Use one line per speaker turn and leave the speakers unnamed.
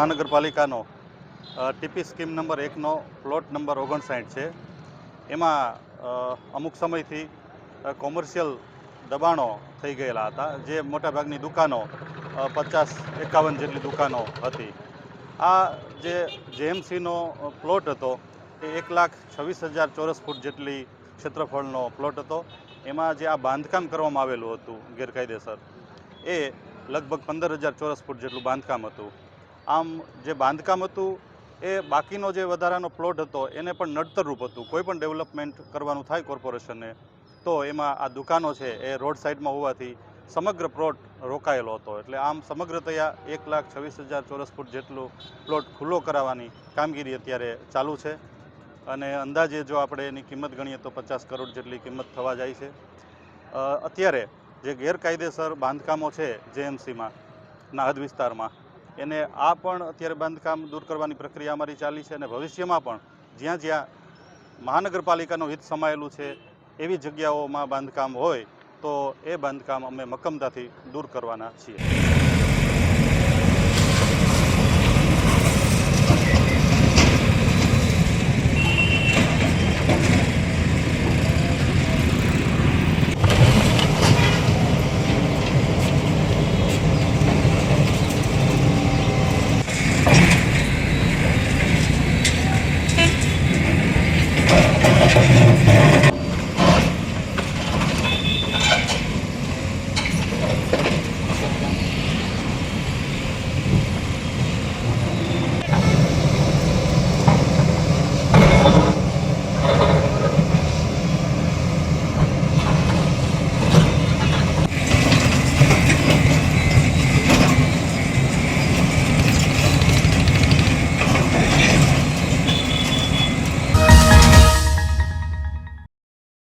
મહાનગરપાલિકાનો TP scheme number એકનો plot number ઓગણસાઠ છે. એમાં અમુક સમયથી કોમર્શિયલ દબાણો થઈ ગયેલા હતા, જે મોટાભાગની દુકાનો પચાસ, એકાવન જેટલી દુકાનો હતી. આ જે જેએમસીનો પ્લોટ હતો, એ એક લાખ છવ્વીસ હજાર ચોરસ ફૂટ જેટલી ક્ષેત્રફળનો પ્લોટ હતો. એમાં જે આ બાંધકામ કરવામાં આવેલું હતું ગેરકાયદેસર, એ લગભગ પંદર હજાર ચોરસ ફૂટ જેટલું બાંધકામ હતું. આમ જે બાંધકામ હતું, એ બાકીનો જે વધારાનો પ્લોટ હતો, એને પણ નડતરરૂપ હતું. કોઈ પણ ડેવલપમેન્ટ કરવાનું થાય કોર્પોરેશને તો એમાં આ દુકાનો છે, એ રોડ સાઈડમાં હોવાથી સમગ્ર પ્લોટ રોકાયેલો હતો. એટલે આમ સમગ્રતયા એક લાખ છવ્વીસ હજાર ચોરસ ફૂટ જેટલું પ્લોટ ખુલ્લો કરાવવાની કામગીરી અત્યારે ચાલુ છે. અને અંદાજે જો આપણે એની કિંમત ગણીએ તો પચાસ કરોડ જેટલી કિંમત થવા જાય છે. અત્યારે જે ગેરકાયદેસર બાંધકામો છે જેએમસીમાં ના હદ વિસ્તારમાં એને આ પણ અત્યારે બાંધકામ દૂર કરવાની પ્રક્રિયા અમારી ચાલી છે અને ભવિષ્યમાં પણ જ્યાં જ્યાં મહાનગરપાલિકાનું હિત સમાયેલું છે, એવી જગ્યાઓમાં બાંધકામ હોય તો એ બાંધકામ અમે મક્કમતાથી દૂર કરવાના છીએ. Thank you.